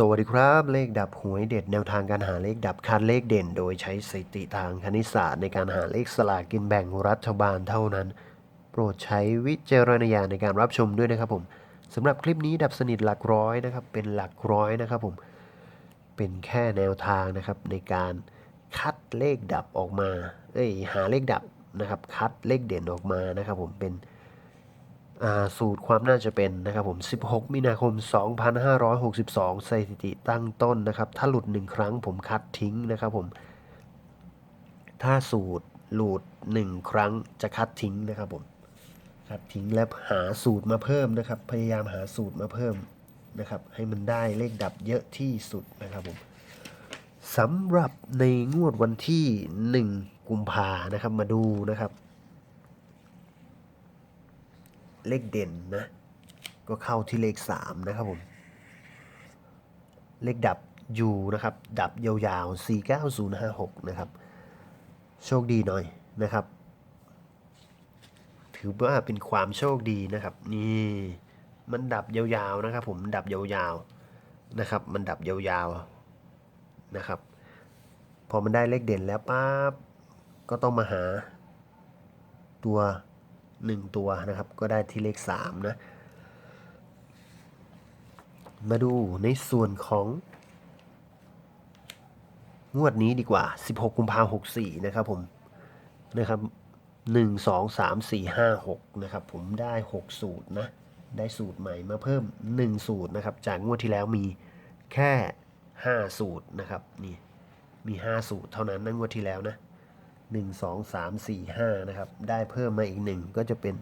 สวัสดีครับ เลขดับหวยเด็ดแนวทางการหาเลขดับคัดเลขเด่น โดยใช้สถิติทางคณิตศาสตร์ในการหาเลขสลากกินแบ่งรัฐบาลเท่านั้น โปรดใช้วิจารณญาณในการรับชมด้วยนะครับผมสำหรับคลิปนี้ดับสนิทหลักร้อยนะครับ เป็นหลักร้อยนะครับผมเป็นแค่แนวทางนะครับในการคัดเลขดับออกมา เอ้ยหาเลขดับนะครับคัดเลขเด่นออกมานะครับผมเป็น สูตรความน่าจะเป็นนะครับผม 16 มีนาคม 2562 สถิติตั้งต้นนะครับ ถ้าหลุด 1 ครั้งผมคัดทิ้งนะครับผม ถ้าสูตรหลุด 1 ครั้งจะคัดทิ้งนะครับผม คัดทิ้งแล้วหาสูตรมาเพิ่มนะครับ พยายามหาสูตรมาเพิ่มนะครับ ให้มันได้เลขดับเยอะที่สุดนะครับผมสำหรับในงวดวันที่ 1 กุมภานะครับ มาดูนะครับ เลขเด่นนะ ก็เข้าที่เลข 3 นะครับผม เลขดับอยู่นะครับ ดับยาวๆ 49056 นะครับ โชคดีหน่อยนะครับ ถือว่าเป็นความโชคดีนะครับ นี่มันดับยาวๆนะครับ ผมดับยาวๆนะครับ มันดับยาวๆนะครับ พอมันได้เลขเด่นแล้วปั๊บก็ต้องมาหาตัว 1 ตัวนะครับ ก็ได้ที่เลข 3 นะ มาดูในส่วนของงวดนี้ดีกว่า 16 กุมภาพันธ์64 นะครับผม นะครับ 1 2 3 4 5 6 นะครับ ผมได้ 6 สูตรนะ ได้สูตรใหม่มาเพิ่ม 1 สูตรนะครับ จากงวดที่แล้วมีแค่ 5 สูตรนะครับ นี่ มี 5 สูตรเท่านั้นนะงวดที่แล้วนะ 1 2 3 4 5นะครับ ได้เพิ่มมาอีก 1 ก็จะเป็น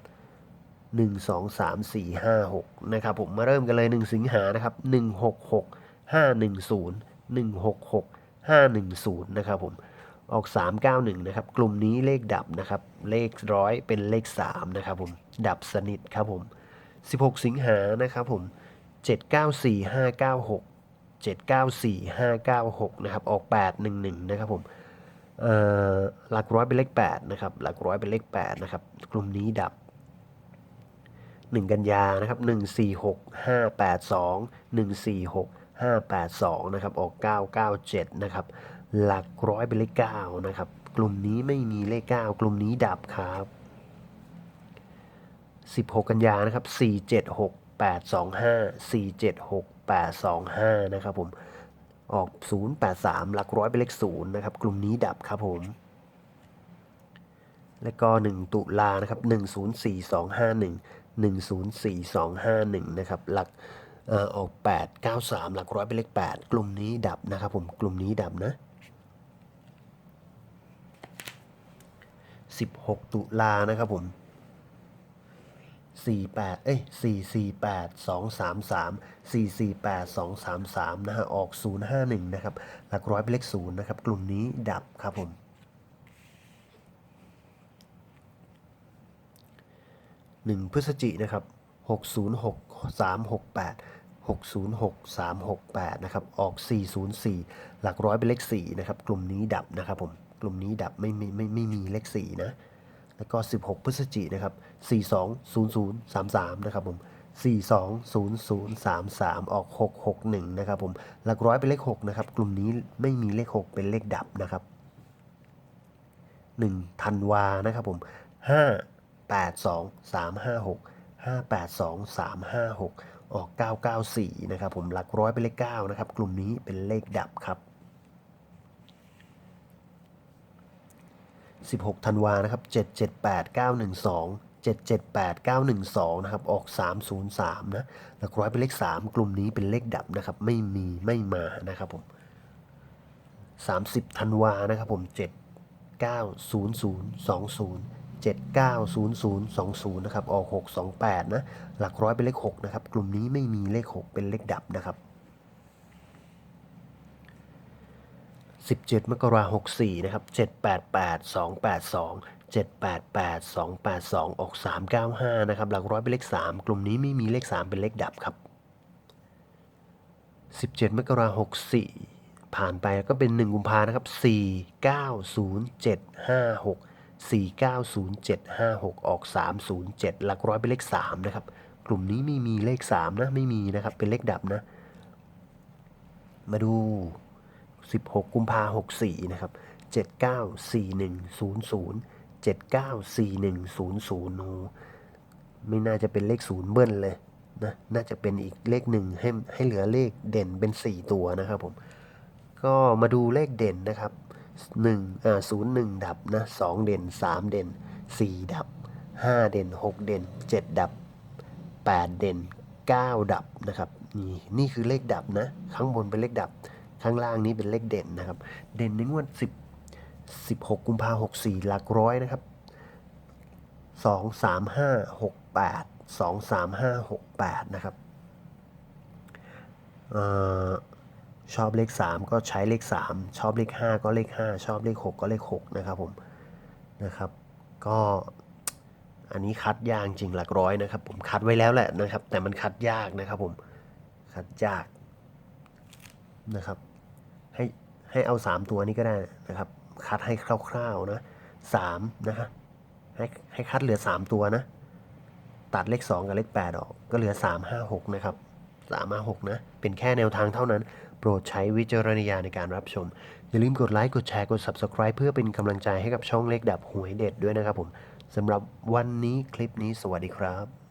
1 2 3 4 5 6นะครับผมมาเริ่มกันเลย 1 สิงหานะครับ1 6 6 5 1 0 1 6 6 5 1 0นะครับผมออก 391นะครับกลุ่มนี้เลขดับนะครับเลขร้อยเป็นเลข3นะครับผมดับสนิทครับผม 16 สิงหานะครับผม 794596 794596นะครับออก 811นะครับผม หลักร้อยเป็นเลข8นะครับหลักร้อยเป็นเลข8นะครับกลุ่มนี้ดับ 1 กันยานะครับ146 582 146 582นะครับออก 997นะครับหลักร้อยเป็นเลข9นะครับกลุ่มนี้ไม่มีเลข 9 กลุ่มนี้ดับครับ 16 กันยานะครับ476 825 476 825นะครับผม ออก 083 หลักร้อยเป็นเลข0นะครับ กลุ่มนี้ดับครับผม แล้วก็ 1 ตุลานะครับ 104251 104251 นะครับ หลักเอ่อออก 893 หลักร้อยเป็นเลข 8 กลุ่มนี้ดับนะครับผม กลุ่มนี้ดับนะ 16 ตุลานะครับผม 48 เอ้ย 448 233 448 233 นะฮะ ออก 051 นะครับ หลักร้อยเป็นเลข 0 นะครับ กลุ่มนี้ดับครับผม1พฤศจินะครับ 606 368 606 368 นะครับ ออก 404 หลักร้อยเป็นเลข 4 นะครับ กลุ่มนี้ดับนะครับผม กลุ่มนี้ดับไม่ไม่ไม่ไม่มีเลข 4 นะ แล้วก็ 16 พฤศจินะครับ 420033 นะครับผม 420033 ออก 661 นะครับผม หลักร้อยเป็นเลข 6 นะครับ กลุ่มนี้ไม่มีเลข 6 เป็นเลขดับนะครับ 1ธันวานะครับผม 5 8 2 3 5 6 5 8 2 3 5 6 ออก 994 นะครับผม หลักร้อยเป็นเลข 9 นะครับ กลุ่มนี้เป็นเลขดับครับ 16ธันวานะครับ 778 912 778 912 นะครับ ออก 303 นะหลักร้อยเป็นเลข 3 กลุ่มนี้เป็นเลขดับนะครับ ไม่มีไม่มานะครับผม 30ธันวานะครับผม 790020 790020 นะครับ ออก 628 นะ หลักร้อยเป็นเลข 6 นะครับ กลุ่มนี้ไม่มีเลข 6 เป็นเลขดับนะครับ 17 มกราคม64นะครับ 788 282 788 282 ออก 395 นะครับ หลักร้อยเป็นเลข 3 กลุ่มนี้ไม่มีเลข 3 เป็นเลขดับครับ 17 มกราคม64ผ่านไปก็เป็น 1 กุมภานะครับ 490756 490756 ออก 307 หลักร้อยเป็นเลข 3 นะครับ กลุ่มนี้ไม่มีเลข 3 นะ ไม่มีนะครับ เป็นเลขดับนะ มาดู 16 กุมภา64 นะครับ 794100 794100โอ้ไม่น่าจะเป็นเลขศูนย์เบิ้ลเลยนะน่าจะเป็นอีกเลขหนึ่งให้ให้เหลือเลขเด่นเป็น 4 ตัวนะครับผม ก็มาดูเลขเด่นนะครับ1อ่า01 ดับนะ2เด่น 3 เด่น 4 ดับ 5 เด่น 6 เด่น 7 ดับ 8 เด่น 9 ดับนะครับนี่นี่คือเลขดับนะ ข้างบนเป็นเลขดับ ข้างล่างนี้เป็นเลขเด่นนะครับ เด่นในงวด 10 16 กุมภาพันธ์64 หลักร้อยนะครับ 2 3 5 6 8 2 3 5 6 8 นะครับออชอบเลข 3 ก็ใช้เลข 3 ชอบเลข 5 ก็เลข 5 ชอบเลข 6 ก็เลข 6 นะครับผมนะครับ ก็อันนี้คัดยากจริงหลักร้อยนะครับ ผมคัดไว้แล้วแหละนะครับ แต่มันคัดยากนะครับผมคัดยากนะครับ ให้ให้เอา 3 ตัวนี้ก็ได้นะครับ คัดให้คร่าวๆนะ3นะฮะให้ให้คัดเหลือ 3 ตัวนะ ตัดเลข 2 กับเลข8ออก ก็เหลือ 3 5 6 นะครับ 3 5 6 นะ เป็นแค่แนวทางเท่านั้น โปรดใช้วิจารณญาณในการรับชม อย่าลืมกดไลค์ กดแชร์ กด Subscribe เพื่อเป็นกำลังใจให้กับช่องเลขดับหวยเด็ดด้วยนะครับผมสำหรับวันนี้คลิปนี้สวัสดีครับ